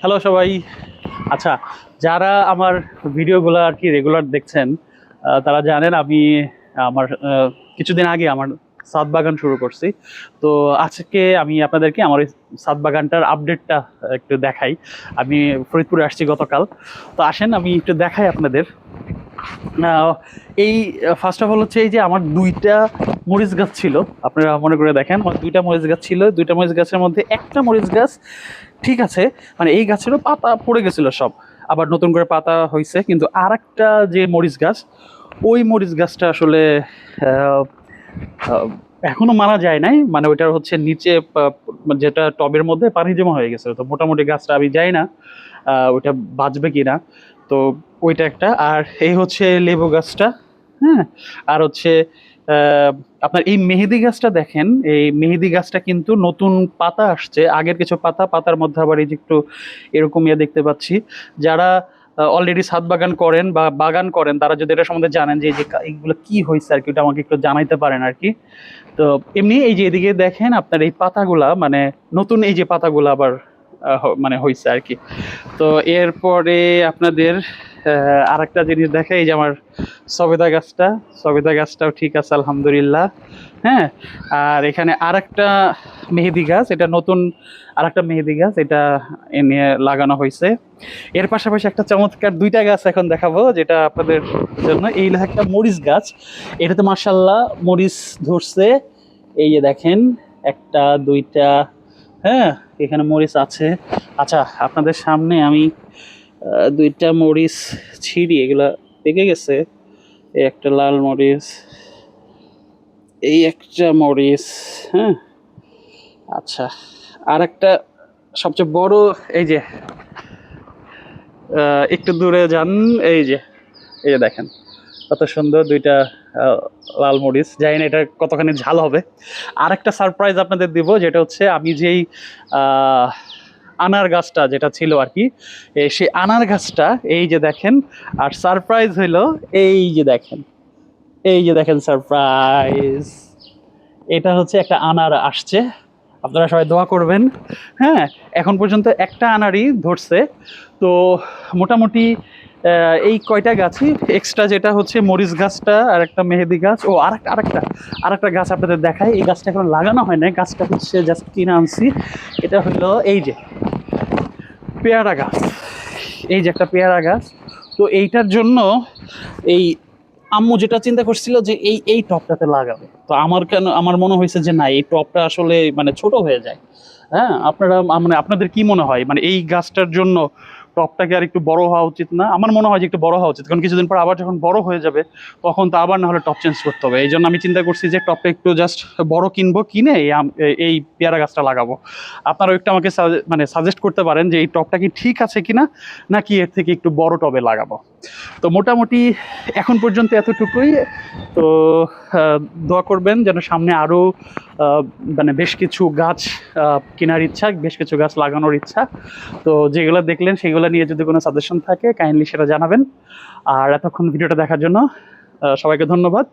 Hello সবাই। আচ্ছা যারা আমার ভিডিওগুলো আর কি রেগুলার দেখছেন তারা জানেন আমি, আমার কিছুদিন আগে আমার সাত বাগান শুরু করছি। তো আজকে আমি আপনাদেরকে আমার এই সাত বাগানটার আপডেটটা একটু দেখাই। আমি ফরিদপুরে আসছি গতকাল। তো আসেন, আমি একটু দেখাই আপনাদের। এই ফার্স্ট অফ অল হচ্ছে এই যে আমার দুইটা মরিচ গাছ ছিল। আপনারা মনে করে দেখেন আমার দুইটা মরিচ গাছ ছিল। দুইটা মরিচ গাছের মধ্যে একটা মরিচ গাছ ঠিক আছে মানে এই গাছেরও পাতা পড়ে গেছিল সব। আবার নতুন করে পাতা হয়েছে কিন্তু আর একটা যে মরিচ গাছ ওই মরিচ গাছটা আসলে আহ, আহ, এখনও মারা যায় নাই। মানে ওইটার হচ্ছে নিচে যেটা টবের মধ্যে পানি জমা হয়ে গেছে তো মোটামুটি গাছটা আমি যাই না ওইটা বাঁচবে কি না তো ওইটা একটা। আর এই হচ্ছে লেবু গাছটা হ্যাঁ? আর হচ্ছে আপনার এই মেহেদি গাছটা দেখেন, এই মেহেদি গাছটা কিন্তু নতুন পাতা আসছে, আগের কিছু পাতা, পাতার মধ্যে আবার এই যে একটু এরকম ইয়ে দেখতে পাচ্ছি। যারা অলরেডি ছাদ বাগান করেন বা বাগান করেন, তারা যদি এটা সম্বন্ধে জানেন যে এই যে এইগুলো কি হয়েছে আর কি, ওটা আমাকে একটু জানাইতে পারেন আর কি। তো এমনি এই যে এদিকে দেখেন আপনার এই পাতাগুলা মানে নতুন এই যে পাতাগুলা আবার মানে হয়েছে আর কি। তো এরপরে আপনাদের আর একটা জিনিস দেখে এই যে আমার সবেদা গাছটা। সবেদা গাছটাও ঠিক আছে, আলহামদুলিল্লাহ। হ্যাঁ আর এখানে আর একটা মেহেদি গাছ, এটা নতুন আর একটা মেহেদি গাছ, এটা এনে লাগানো হয়েছে এর পাশাপাশি একটা চমৎকার দুইটা গাছ এখন দেখাবো, যেটা আপনাদের জন্য। এই একটা মরিচ গাছ। এটাতে মার্শাল্লাহ মরিচ ধরছে। এই যে দেখেন, একটা, দুইটা হ্যাঁ এখানে মরিচ আছে। আচ্ছা আপনাদের সামনে আমি দুইটা মরিচ ছিঁড়ি, এগুলা পেকে গেছে। এই একটা লাল মরিচ, এই একটা মরিচ হ্যাঁ। আচ্ছা আর একটা সবচেয়ে বড়, এই যে একটু দূরে যান, এই যে এই যে দেখেন। কত সুন্দর দুইটা লাল মরিচ। না এটা কতখানি ঝাল হবে। আর একটা সারপ্রাইজ আপনাদের দিব, যেটা হচ্ছে আমি যেই আনার গাছটা যেটা ছিল আর কি সেই আনার গাছটা, এই যে দেখেন, আর সারপ্রাইজ হইল এই যে দেখেন, এই যে দেখেন সারপ্রাইজ এটা হচ্ছে একটা আনার আসছে। আপনারা সবাই দোয়া করবেন। হ্যাঁ এখন পর্যন্ত একটা আনারই ধরছে। তো মোটামুটি এই কয়টা গাছই? এক্সট্রা যেটা হচ্ছে মরিচ গাছটা আর একটা মেহেদি গাছ, ও আর একটা আরেকটা আরেকটা গাছ আপনাদের দেখাই। এই গাছটা এখন লাগানো হয় না গাছটা হচ্ছে জাস্ট কিনে আনছি। এটা হলো এই যে পেয়ারা গাছ। এই যে একটা পেয়ারা গাছ। তো এইটার জন্য এই আম্মু যেটা চিন্তা করছিল যে এই এই টপটাতে লাগাবে। তো আমার কেন, আমার মনে হয়েছে যে না, এই টপটা আসলে মানে ছোট হয়ে যায়। হ্যাঁ আপনারা মানে আপনাদের কি মনে হয়? মানে এই গাছটার জন্য টপটাকে আর একটু বড় হওয়া উচিত না। আমার মনে হয় যে একটু বড় হওয়া উচিত। কারণ কিছুদিন পর আবার যখন বড় হয়ে যাবে, তখন তো আবার না হলে টপ চেঞ্জ করতে হবে। এই জন্য আমি চিন্তা করছি যে টপটা একটু জাস্ট বড় কিনবো, কিনে এই পেয়ারা গাছটা লাগাবো। আপনারা একটু আমাকে মানে সাজেস্ট করতে পারেন যে এই টপটা কি ঠিক আছে কিনা, নাকি এর থেকে একটু বড় টবে লাগাবো। তো মোটামুটি এখন পর্যন্ত এতটুকুই। তো দোয়া করবেন যেন সামনে আরও মানে বেশ কিছু গাছ কেনার ইচ্ছা, বেশ কিছু গাছ লাগানোর ইচ্ছা। তো যেগুলো দেখলেন সেগুলো নিয়ে যদি কোনো সাজেশন থাকে কাইন্ডলি সেটা জানাবেন। আর এতক্ষণ ভিডিওটা দেখার জন্য সবাইকে ধন্যবাদ।